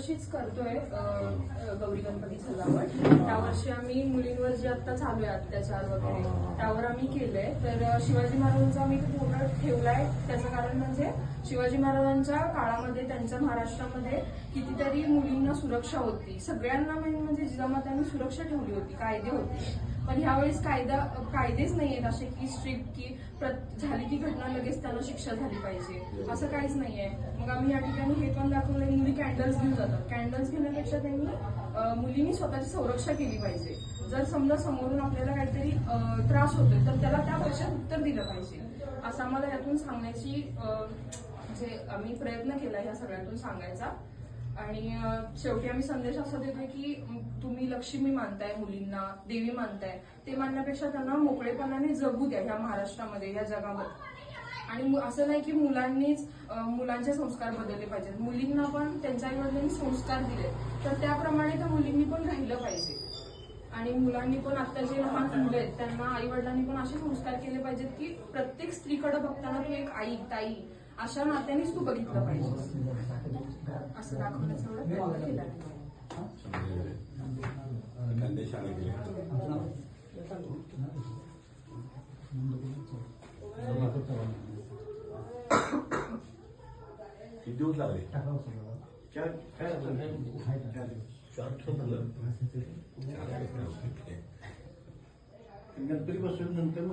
दरवर्षीच करतोय गौरी गणपती सजावट त्यावर्षी आम्ही मुलींवर जे आता चालू आहे अत्याचार वगैरे त्यावर आम्ही केलंय. तर शिवाजी महाराजांचा आम्ही पूर्ण ठेवलाय. त्याचं कारण म्हणजे शिवाजी महाराजांच्या काळामध्ये त्यांच्या महाराष्ट्रामध्ये कितीतरी मुलींना सुरक्षा होती. सगळ्यांना म्हणजे जिजामातांनी सुरक्षा ठेवली होती कायदे होते. पण ह्यावेळेस कायदा कायदेच नाही आहेत असे की स्ट्रिक्ट की प्रत- झाली की घटना लगेच त्यांना शिक्षा झाली पाहिजे. असं काहीच नाहीये. मग आम्ही या ठिकाणी हे पण दाखवलं मुली कॅन्डल्स घेऊन जातात. कॅन्डल्स घेण्यापेक्षा त्यांनी मुलींनी स्वतःची संरक्षा केली पाहिजे. जर समजा समोरून आपल्याला काहीतरी त्रास होतोय तर त्याला त्या प्रश्नात उत्तर दिलं पाहिजे. असं आम्हाला यातून सांगण्याची जे आम्ही प्रयत्न केला ह्या सगळ्यातून सांगायचा आणि शेवटी आम्ही संदेश असा देतोय की तुम्ही लक्ष्मी मानताय मुलींना देवी मानताय ते मानण्यापेक्षा त्यांना मोकळेपणाने जगू द्या ह्या महाराष्ट्रामध्ये या जगामध्ये. आणि असं नाही की मुलांनीच मुलांचे संस्कार बदलले पाहिजेत. मुलींना पण त्यांच्या आईवडिलांनी संस्कार दिले. तर त्याप्रमाणे त्या मुलींनी पण राहिलं पाहिजे. आणि मुलांनी पण आता जे लहान मुलं आहेत त्यांना आई वडिलांनी पण असे संस्कार केले पाहिजेत की प्रत्येक स्त्रीकडे बघताना तू एक आई ताई अशा नात्यानेच तू बघितलं पाहिजे असं दाखवण्याचा एवढा प्रयत्न केला कांदे शाळा गेले किती दिवस लागले चार काय चार दिवस झालं. चार दिवस. गणपती बसवल्यानंतर